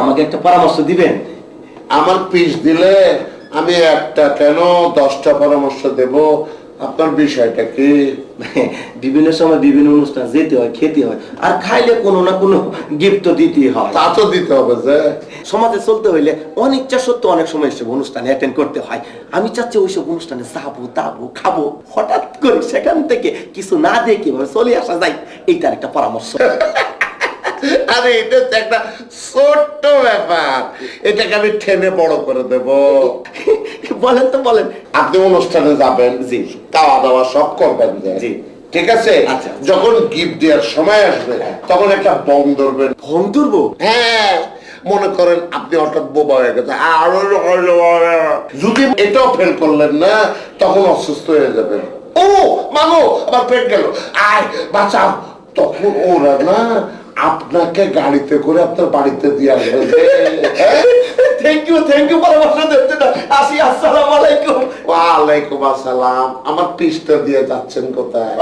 আমাকে একটা পরামর্শ দিবেন? আমার পিস দিলে আমি একটা কেন দশটা পরামর্শ দেব? আপনার বিষয়টা কি? বিভিন্ন সময় বিভিন্ন অনুষ্ঠান যেতে হয় খেতে হয় আর খাইলে কোনো না কোনো গিফট তো দিতেই হয়। তা তো দিতে হবে যে। সমাজে চলতে হইলে অনিচ্ছা সত্য অনেক সময় এসব অনুষ্ঠানে অ্যাটেন্ড করতে হয়। আমি চাচ্ছি ওইসব অনুষ্ঠানে যাব দাবো খাব। হঠাৎ করে সেখান থেকে কিছু না দিয়ে কীভাবে চলে আসা যায় এইটার একটা পরামর্শ। আরে এটা তো একটা ছোট্ট ব্যাপার। এটাকে আমি ঠেনে বড় করে দেব। বলেন তো বলেন। আপনি অনুষ্ঠানে যাবেন। জি। খাওয়া দাওয়া সব করবেন। জি। ঠিক আছে? আচ্ছা। যখন গিফট দেওয়ার সময় আসবে তখন একটা বম ধরবেন। ভং তুলবো হ্যাঁ। মনে করেন আপনি হঠাৎ বোবা হয়ে গেছে আর যদি এটাও ফেল করলেন না তখন অসুস্থ হয়ে যাবেন। ও মাগো আমার পেট গেল। আয় বাঁচাও। তখন ওরা না আপনাকে গাড়িতে করে আপনার বাড়িতে দিয়ে আসবে। হ্যাঁ? থ্যাংক ইউ থ্যাংক ইউ পরামর্শ আসি আসসালামু আলাইকুম। ওয়ালাইকুম আসসালাম। আমার পিসটা দিয়ে যাচ্ছেন কোথায়?